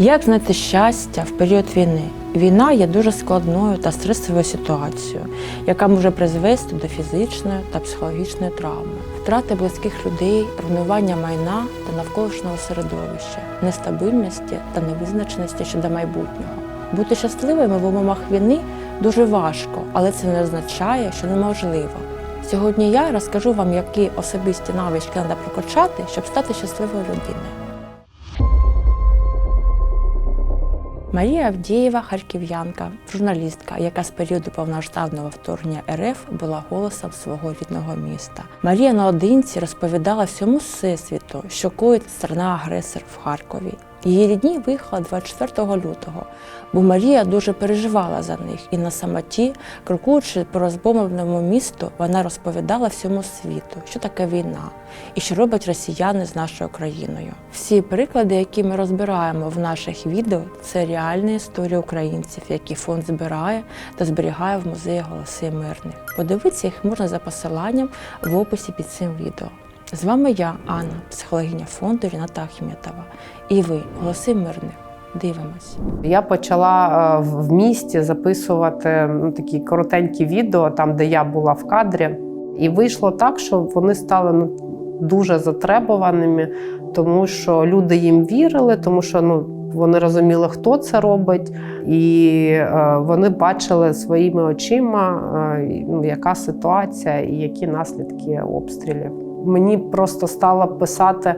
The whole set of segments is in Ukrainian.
Як знайти щастя в період війни? Війна є дуже складною та стресовою ситуацією, яка може призвести до фізичної та психологічної травми, втрати близьких людей, руйнування майна та навколишнього середовища, нестабільності та невизначеності щодо майбутнього. Бути щасливими в умовах війни дуже важко, але це не означає, що неможливо. Сьогодні я розкажу вам, які особисті навички треба прокачати, щоб стати щасливою людиною. Марія Авдієва, харків'янка, журналістка, яка з періоду повноштабного вторгнення РФ була голосом свого рідного міста. Марія наодинці розповідала всьому всесвіту, що коїть страна-агресор в Харкові. Її рідні виїхали 24 лютого, бо Марія дуже переживала за них, і на самоті, крокуючи по розбомбленому місту, вона розповідала всьому світу, що таке війна і що роблять росіяни з нашою країною. Всі приклади, які ми розбираємо в наших відео, це реальні історії українців, які фонд збирає та зберігає в музеї Голоси мирних. Подивитися їх можна за посиланням в описі під цим відео. З вами я, Анна, психологиня фонду Ріната Ахметова. І ви, голоси мирних. Дивимось. Я почала е, в в місті записувати ну, такі коротенькі відео, там, де я була в кадрі. І вийшло так, що вони стали ну, дуже затребуваними, тому що люди їм вірили, тому що ну, вони розуміли, хто це робить, і е, вони бачили своїми очима, е, ну, яка ситуація і які наслідки обстрілів. Мені просто стало писати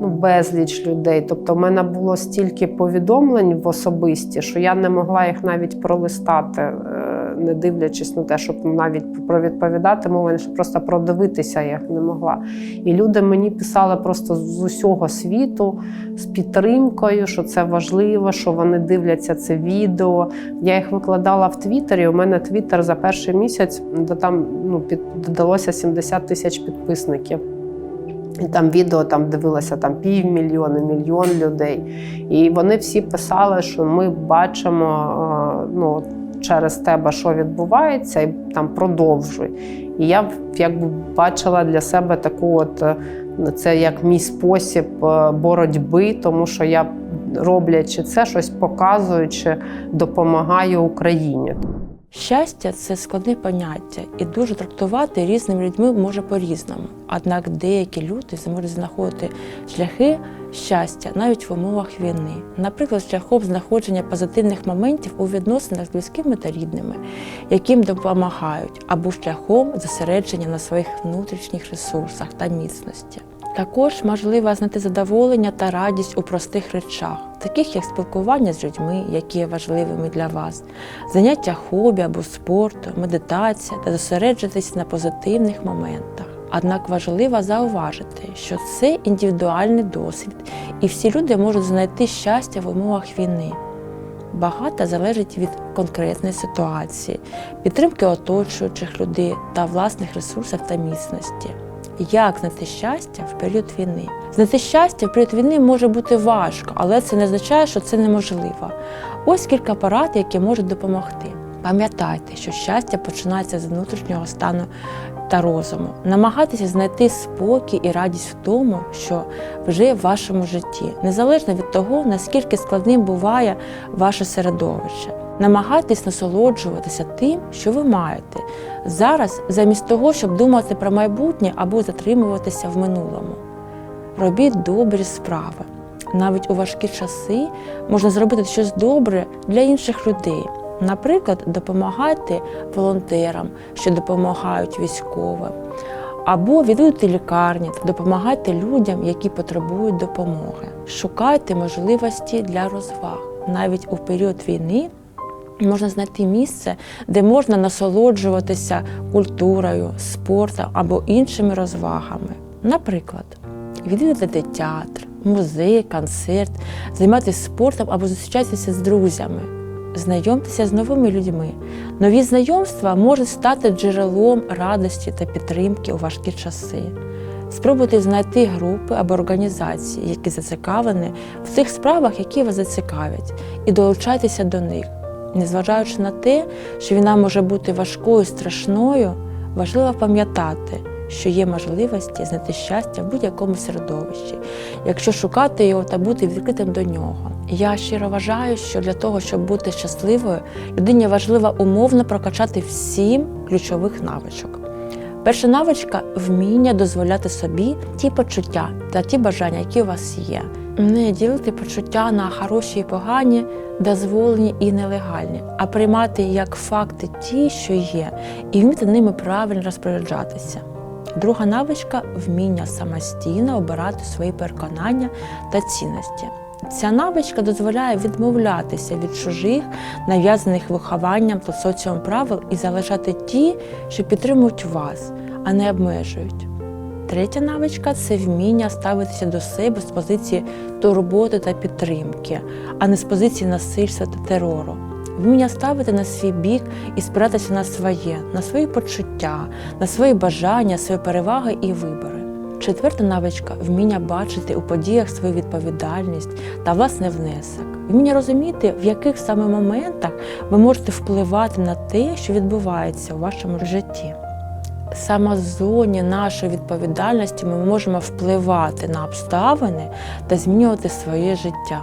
ну, безліч людей. Тобто, в мене було стільки повідомлень в особисті, що я не могла їх навіть пролистати, е, не дивлячись на те, щоб навіть провідповідати мову, щоб просто продивитися я не могла. І люди мені писали просто з усього світу з підтримкою, що це важливо, що вони дивляться це відео. Я їх викладала в Твіттері. У мене Твіттер за перший місяць де там ну, додалося 70 тисяч підписників. І там відео там дивилося там півмільйона, мільйон людей. І вони всі писали, що ми бачимо ну, через тебе, що відбувається, і там продовжуй. І я якби бачила для себе таку, от е, це як мій спосіб е, боротьби, тому що я роблячи це, щось показуючи, допомагаю Україні. Щастя це складне поняття, і дуже трактувати різними людьми може по-різному. Однак деякі люди зможуть знаходити шляхи щастя навіть в умовах війни, наприклад, шляхом знаходження позитивних моментів у відносинах з близькими та рідними, яким допомагають, або шляхом зосередження на своїх внутрішніх ресурсах та міцності. Також можливо знайти задоволення та радість у простих речах, таких як спілкування з людьми, які є важливими для вас, заняття хобі або спорту, медитація та зосереджуватись на позитивних моментах. Однак важливо зауважити, що це індивідуальний досвід, і всі люди можуть знайти щастя в умовах війни. Багато залежить від конкретної ситуації, підтримки оточуючих людей та власних ресурсів та міцності. Як знайти щастя в період війни? Знайти щастя в період війни може бути важко, але це не означає, що це неможливо. Ось кілька порад, які можуть допомогти. Пам'ятайте, що щастя починається з внутрішнього стану та розуму. Намагайтеся знайти спокій і радість в тому, що вже в вашому житті, незалежно від того, наскільки складним буває ваше середовище. Намагайтесь насолоджуватися тим, що ви маєте зараз, замість того, щоб думати про майбутнє або затримуватися в минулому. Робіть добрі справи. Навіть у важкі часи можна зробити щось добре для інших людей. Наприклад, допомагайте волонтерам, що допомагають військовим, або відвідуйте лікарні та допомагайте людям, які потребують допомоги. Шукайте можливості для розваг. Навіть у період війни можна знайти місце, де можна насолоджуватися культурою, спортом або іншими розвагами. Наприклад, відвідати театр, музей, концерт, займатися спортом або зустрічатися з друзями. Знайомтеся з новими людьми. Нові знайомства можуть стати джерелом радості та підтримки у важкі часи. Спробуйте знайти групи або організації, які зацікавлені в тих справах, які вас зацікавлять, і долучайтеся до них. Незважаючи на те, що війна може бути важкою, страшною, важливо пам'ятати, що є можливості знайти щастя в будь-якому середовищі, якщо шукати його та бути відкритим до нього. Я щиро вважаю, що для того, щоб бути щасливою, людині важливо умовно прокачати всім ключових навичок. Перша навичка вміння дозволяти собі ті почуття та ті бажання, які у вас є. Не ділити почуття на хороші і погані, дозволені і нелегальні, а приймати як факти ті, що є, і вміти ними правильно розпоряджатися. Друга навичка вміння самостійно обирати свої переконання та цінності. Ця навичка дозволяє відмовлятися від чужих, нав'язаних вихованням та соціумом правил і залишати ті, що підтримують вас, а не обмежують. Третя навичка це вміння ставитися до себе з позиції турботи та підтримки, а не з позиції насильства та терору. Вміння ставити на свій бік і спиратися на своє, на свої почуття, на свої бажання, свої переваги і вибори. Четверта навичка вміння бачити у подіях свою відповідальність та власний внесок. Вміння розуміти, в яких саме моментах ви можете впливати на те, що відбувається у вашому житті. Саме в зоні нашої відповідальності ми можемо впливати на обставини та змінювати своє життя.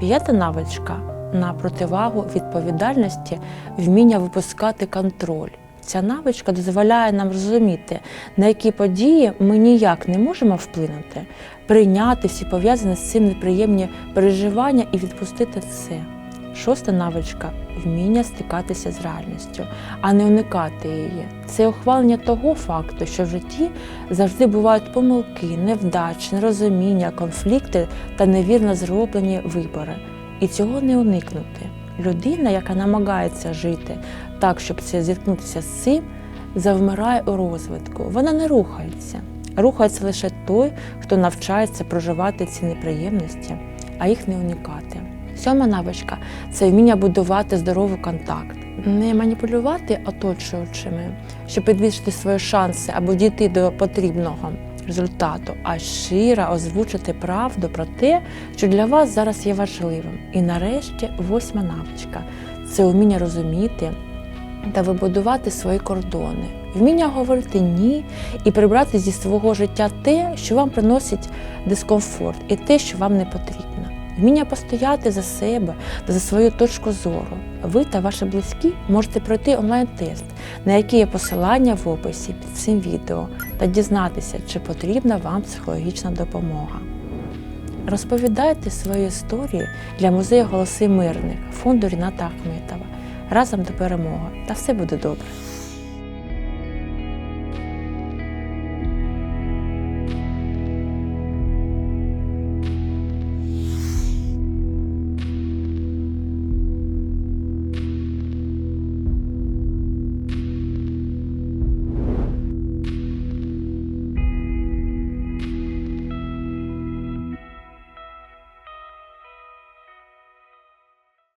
П'ята навичка на противагу відповідальності вміння випускати контроль. Ця навичка дозволяє нам розуміти, на які події ми ніяк не можемо вплинути, прийняти всі пов'язані з цим неприємні переживання і відпустити це. Шоста навичка вміння стикатися з реальністю, а не уникати її. Це ухвалення того факту, що в житті завжди бувають помилки, невдачі, нерозуміння, конфлікти та невірно зроблені вибори. І цього не уникнути. Людина, яка намагається жити так, щоб це зіткнутися з цим, завмирає у розвитку. Вона не рухається. Рухається лише той, хто навчається проживати ці неприємності, а їх не уникати. Сьома навичка це вміння будувати здоровий контакт, не маніпулювати оточуючими, щоб підвищити свої шанси або дійти до потрібного результату, а щиро озвучити правду про те, що для вас зараз є важливим. І нарешті восьма навичка це вміння розуміти та вибудувати свої кордони, вміння говорити ні і прибрати зі свого життя те, що вам приносить дискомфорт, і те, що вам не потрібно. Вміння постояти за себе та за свою точку зору. Ви та ваші близькі можете пройти онлайн-тест, на який є посилання в описі під цим відео, та дізнатися, чи потрібна вам психологічна допомога. Розповідайте свої історії для музею Голоси Мирних фонду Ріната Ахметова. Разом до перемоги, та все буде добре.